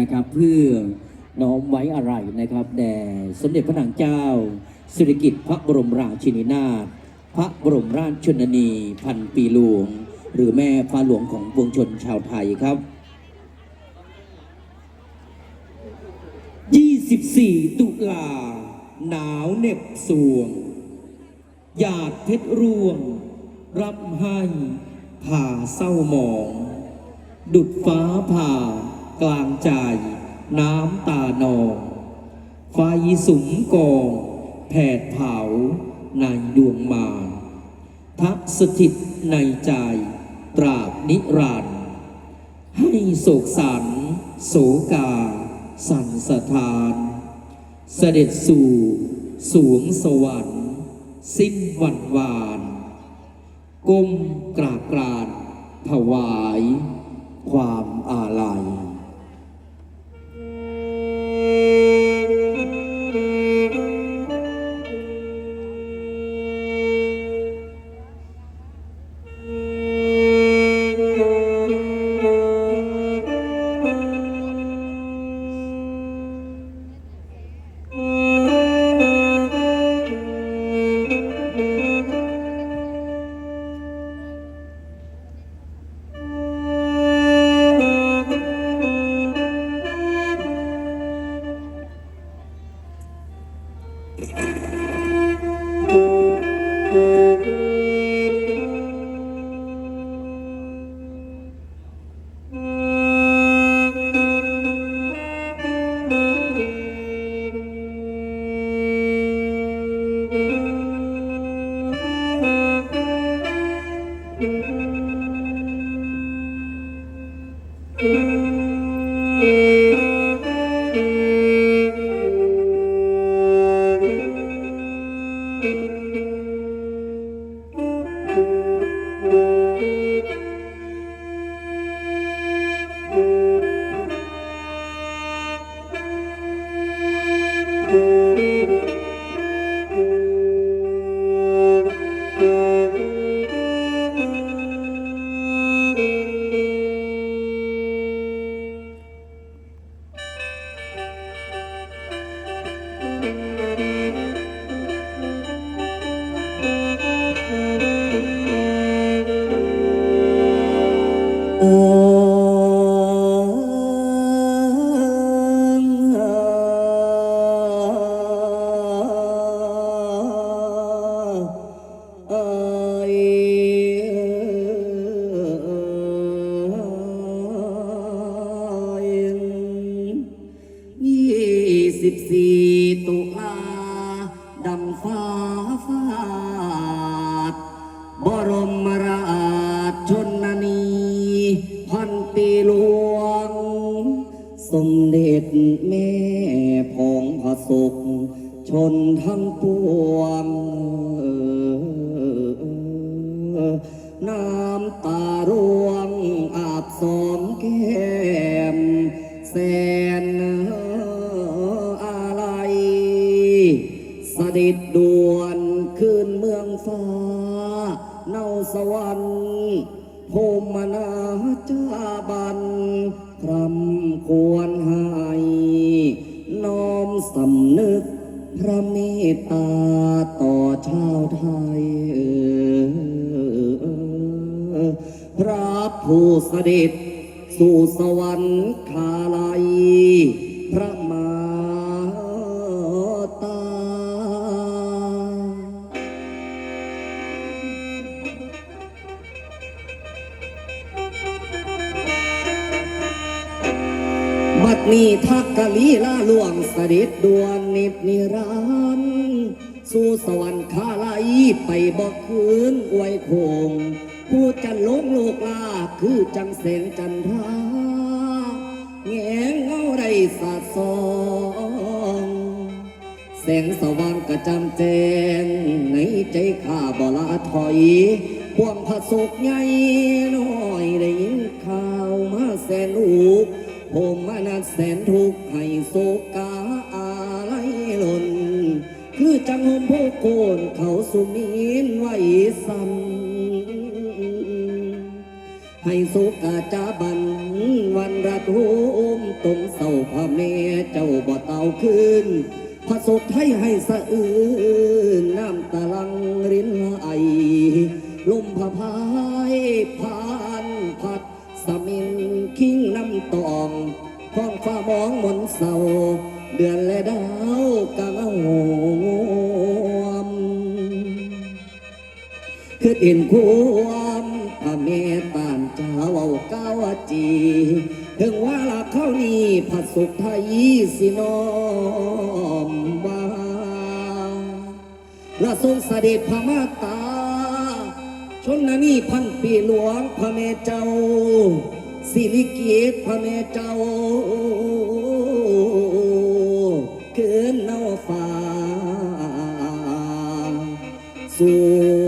นะครับ เพื่อน้อมไว้อะไรนะครับแด่สมเด็จพระนางเจ้าสิริกิติ์พระบรมราชินีนาถพระบรมราชชนนี พันปีหลวง หรือแม่ฟ้าหลวงของปวงชนชาวไทยครับ 24 ตุลา หนาวเหน็บสวง หยาดเพชรร่วง รับให้ผ่าเศร้าหมอง ดุดฟ้าผ่า กลางใจ น้ำตานองไฟสุมกอง แผดเผาในดวงมารพักสถิตในใจ ตราบนิรันดร์ให้โศกสันโศกา สันสถาน เสด็จสู่สวงสวรรค์ สิ้นวันวาน ก้มกราบกรานถวาย ความอาลัย เสิบสี่ตุลาดำฟ้าฟาด บรมราชชนนีพันปีหลวง สมเด็จแม่พองพระสุข ชนทั้งปวงน้ำตาร่วงอาบสอมแก้มแส ด็จด่วนขึ้นเมืองฟ้า เนาสวรรค์พมนาจาบันครำควรให้น้อมสำนึกพระเมตตาต่อชาวไทย พระผู้เสด็จสู่สวรรคาลัย พระ นี้ทักกะลีลาล่วงสด็จดวนนิบนิรันต์สู่สวรรค์ข้าลัยไปบอกคืนอวยโคงผู้จันลงโลกลาคือจังแสงจันทราแงงเงาไรสาดสองแสงสว่างกระจำแจ้งในใจข้าบ่ลาถอยพวงพระสุกใหญ่น้อยได้ยินข่าวมาแสนลูก ผมมานัดแสนทุกข์ให้โศกาอะไรหล่น คือจังหมผู้โกนเขาสุมีนไว้ซ้ำให้สุกาจาบัน วันระทุมตรงเสาพระแม่เจ้าบ่เต่าขึ้นพระศพไทยให้สะอื้นน้ำตาลังรินไหลลมพะพายผ่าพัด สมินคิงน้ำตองท้องฟ้ามองมนเศร้า เดือนและดาวกำลังโหมคือเห็นความพระเมตตานเจ้าเอาเก้าจี ถึงว่าละเข้านี้ผัดสุขไทยสินอมว่าละทรงเสด็จพระมาตา ชนนานี่พันปีหลวงพระเมเจ้าสิริกิตพระเมเจ้าเกินเนาฟ้าสู่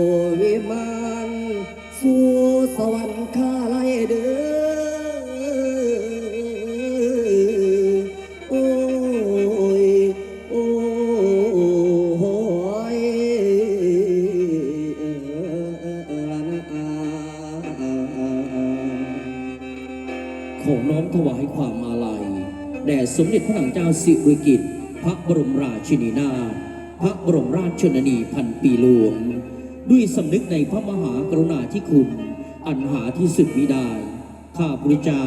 มาลัย แด่สมเด็จพระนางเจ้าสิริกิติ์พระบรมราชินีนาถพระบรมราชชนนีพันปีหลวง ด้วยสำนึกในพระมหากรุณาธิคุณ อันหาที่สุดมิได้ ข้าพระเจ้า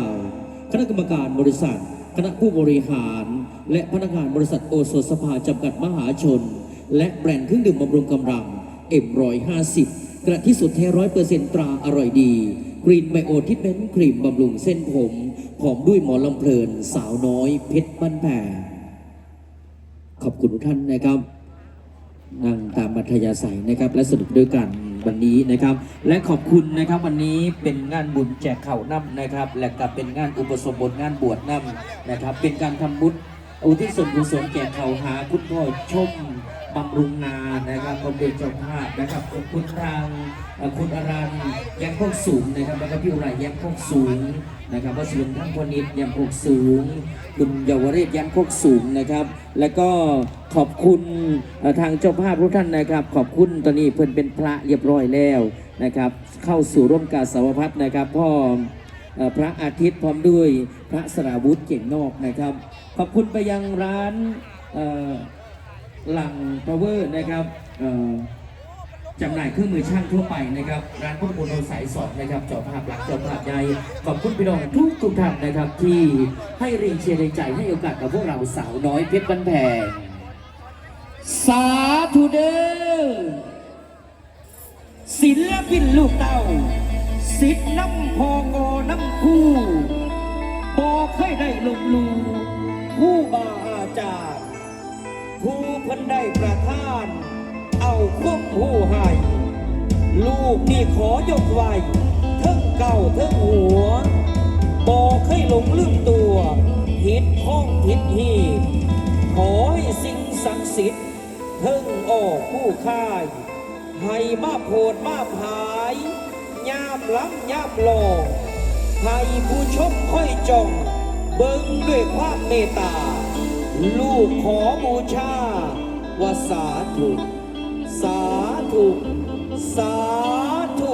คณะกรรมการบริษัท คณะผู้บริหาร และพนักงานบริษัทโอโซสภาจำกัดมหาชน และแบรนด์เครื่องดื่มบำรุงกำลังเอ็มร้อยห้าสิบกระที่สุดแท้ร้อยเปอร์เซ็นต์ตราอร่อยดีกรีนไบโอทิพเมนต์ครีมบำรุงเส้นผม หอมด้วยหมอลำเพลินสาวน้อยเพชรบ้านแผ่ขอบคุณทุกท่านนะครับนั่งตามบัธยาศัยนะครับ และสนุกด้วยกันวันนี้นะครับ และขอบคุณนะครับวันนี้เป็นงานบุญแจกเข่าน้ำนะครับ และก็เป็นงานอุปสมบทงานบวชน้ำนะครับ เป็นการทำบุญ อุทิศส่วนกุศลแก่เขาหาคุณพ่อชมบำรุงนานะครับผมเป็นเจ้าภาพนะครับขอบคุณทางคุณอรันแย้มพวกสูงนะครับแล้วก็พี่อุไรแย้มพวกสูงนะครับวัชรุนทั้งพนิดแย้มพวกสูง คุณเยาวเรศแย้มพวกสูงนะครับ แล้วก็ขอบคุณทางเจ้าภาพทุกท่านนะครับ ขอบคุณตอนนี้เพิ่นเป็นพระเรียบร้อยแล้วนะครับ เข้าสู่ร่วมกาสาวพัฒน์นะครับพ่อพระอาทิตย์พร้อมด้วยพระสราวุธเก่งนอกนะครับ ขอบคุณไปยังร้านหลังพาวเวอร์นะครับจำหน่ายเครื่องมือช่างทั่วไปนะครับ ร้านพุทธมณฑลสายสดนะครับจอภาพหลักจอภาพใหญ่ขอบคุณพี่น้องทุกทุกท่านนะครับ ที่ให้รงเชียร์แรงใจให้โอกาสกับพวกเราสาวน้อยเพชรบันแพงสาธุเด้อศิลปินลูกเต้าสิทธิ์น้ำพองอน้ำคู่บอกให้ได้ลงลู ผู้บาอาจารย์ผู้พันได้ประทาน เอาควบผู้ให้ลูกนี่ขอยกไว้เทิงเก่าเทิงหัว บอกให้หลงลืมตัวผิดห้องผิดหีขอให้สิ่งศักดิ์สิทธิ์เทิงออกผู้ค่าย ให้มาโพดมาผายยามล้ำยามหลอกให้ผู้ชมค่อยจ้อง เบิ้งด้วยความเมตตา ลูกขอบูชาว่าสาธุ สาธุ สาธุ